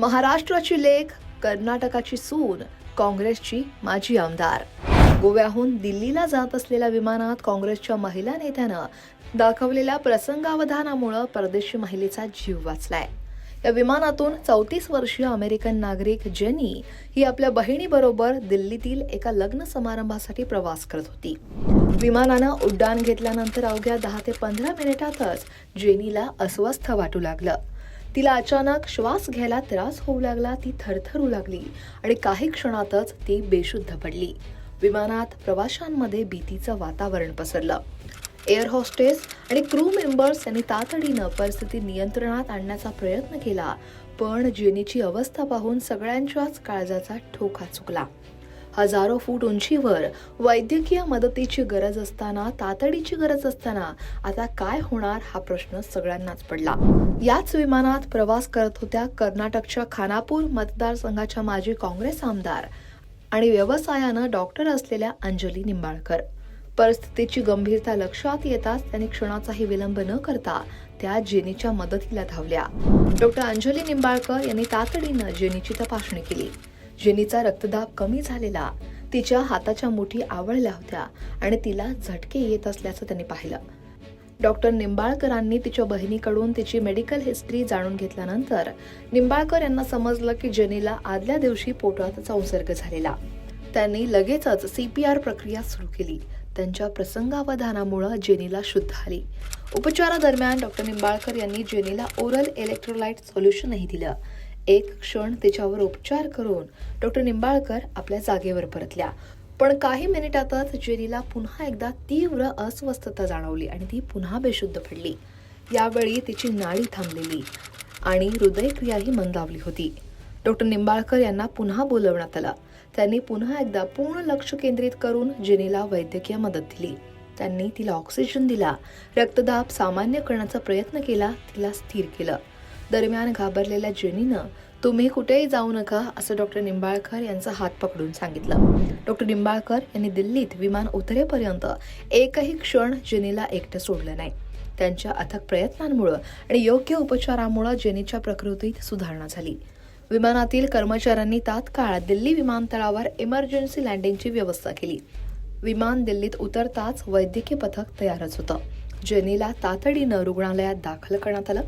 महाराष्ट्राची लेख कर्नाटकाची सून काँग्रेसची माजी आमदार. गोव्याहून दिल्लीला जात असलेल्या विमानात काँग्रेसच्या महिला नेत्यानं दाखवलेल्या प्रसंगावधानामुळं परदेशी महिलेचा जीव वाचलाय. या विमानातून चौतीस वर्षीय अमेरिकन नागरिक जेनी ही आपल्या बहिणीबरोबर दिल्लीतील एका लग्न समारंभासाठी प्रवास करत होती. विमानानं उड्डाण घेतल्यानंतर अवघ्या दहा ते पंधरा मिनिटातच जेनीला अस्वस्थ वाटू लागलं. तिला अचानक श्वास घ्यायला त्रास होऊ लागला ती थरथरू लागली आणि काही क्षणातच ती बेशुद्ध पडली. विमानात प्रवाशांमध्ये भीतीचं वातावरण पसरलं. एअर होस्टेस आणि क्रू मेंबर्स यांनी तातडीनं परिस्थिती नियंत्रणात आणण्याचा प्रयत्न केला पण जेनीची अवस्था पाहून सगळ्यांच्याच काळजाचा ठोका चुकला. हजारो फूट उंचीवर वैद्यकीय मदतीची गरज असताना तातडीची गरज असताना आता काय होणार हा प्रश्न सगळ्यांनाच पडला. याच विमानात प्रवास करत होत्या कर्नाटकच्या खानापूर मतदारसंघाच्या माजी काँग्रेस आमदार आणि व्यवसायानं डॉक्टर असलेल्या अंजली निंबाळकर. परिस्थितीची गंभीरता लक्षात येताच त्यांनी क्षणाचाही विलंब न करता त्या जेनीच्या मदतीला धावल्या. डॉक्टर अंजली निंबाळकर यांनी तातडीनं जेनीची तपासणी केली. जेनीचा रक्तदाब कमी झालेला तिच्या हाताच्या मुठी आवळल्या होत्या आणि तिला झटके येत असल्याचं त्यांनी पाहिलं. डॉक्टर निंबाळकरांनी तिच्या बहिणीकडून तिची मेडिकल हिस्ट्री जाणून घेतल्यानंतर निंबाळकर यांना समजलं की जेनीला आदल्या दिवशी पोटात संसर्ग झालेला. त्यांनी लगेचच सीपीआर प्रक्रिया सुरू केली. त्यांच्या प्रसंगावधानामुळे जेनीला शुद्ध आली उपचारादरम्यान डॉक्टर निंबाळकर यांनी जेनीला ओरल इलेक्ट्रोलाइट सोल्युशनही दिलं. एक क्षण तिच्यावर उपचार करून डॉक्टर निंबाळकर आपल्या जागेवर परतल्या. पण काही मिनिटातच जेनीला पुन्हा एकदा तीव्र अस्वस्थता जाणवली आणि ती पुन्हा बेशुद्ध पडली. यावेळी तिची नाडी थांबलेली आणि हृदयक्रियाही मंदावली होती. डॉक्टर निंबाळकर यांना पुन्हा बोलवण्यात आलं. त्यांनी पुन्हा एकदा पूर्ण लक्ष केंद्रित करून जेनीला वैद्यकीय मदत दिली. त्यांनी तिला ऑक्सिजन दिला. रक्तदाब सामान्य करण्याचा प्रयत्न केला तिला स्थिर केलं. दरम्यान घाबरलेल्या जेनीनं तुम्ही कुठेही जाऊ नका असं डॉक्टर निंबाळकर यांचा हात पकडून सांगितलं. डॉक्टर निंबाळकर यांनी दिल्लीत विमान उतरेपर्यंत एकही क्षण जेनीला एकटं सोडलं नाही. त्यांच्या अथक प्रयत्नांमुळं आणि योग्य उपचारामुळं जेनीच्या प्रकृतीत सुधारणा झाली. विमानातील कर्मचाऱ्यांनी तात्काळ दिल्ली विमानतळावर इमर्जन्सी लँडिंगची व्यवस्था केली. विमान दिल्लीत उतरताच वैद्यकीय पथक तयारच होतं. जेनीला तातडीनं रुग्णालयात दाखल करण्यात आलं.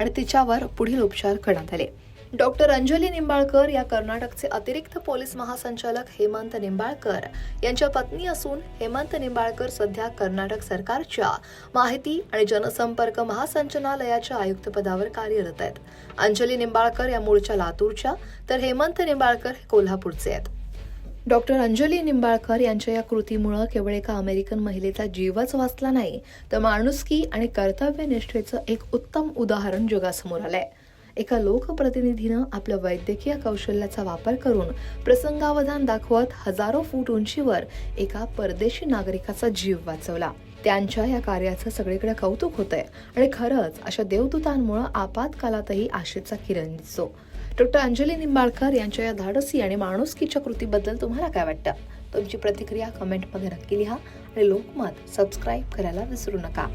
आणि तिच्यावर पुढील उपचार करण्यात आले. डॉक्टर अंजली निंबाळकर या कर्नाटकचे अतिरिक्त पोलीस महासंचालक हेमंत निंबाळकर यांच्या पत्नी असून हेमंत निंबाळकर सध्या कर्नाटक सरकारच्या माहिती आणि जनसंपर्क महासंचालनालयाच्या आयुक्तपदावर कार्यरत आहेत. अंजली निंबाळकर या मूळच्या लातूरच्या तर हेमंत निंबाळकर हे कोल्हापूरचे आहेत. डॉक्टर अंजली निंबाळकर यांच्या या कृतीमुळं केवळ एका अमेरिकन महिलेचा जीवच वाचला नाही तर माणुसकी आणि कर्तव्यनिष्ठेचं एक उत्तम उदाहरण जगासमोर आलंय. एका लोकप्रतिनिधीनं आपल्या वैद्यकीय कौशल्याचा वापर करून प्रसंगावधान दाखवत हजारो फूट उंचीवर एका परदेशी नागरिकाचा जीव वाचवला. त्यांच्या या कार्याचं सगळीकडे कौतुक होतंय आणि खरंच अशा देवदूतांमुळं आपातकालातही आशेचा किरण दिसतो. डॉक्टर अंजली निंबाळकर यांच्या या धाडसी आणि माणुसकीच्या कृतीबद्दल तुम्हाला काय वाटतं? तुमची प्रतिक्रिया कमेंटमध्ये नक्की लिहा आणि लोकमत सबस्क्राईब करायला विसरू नका.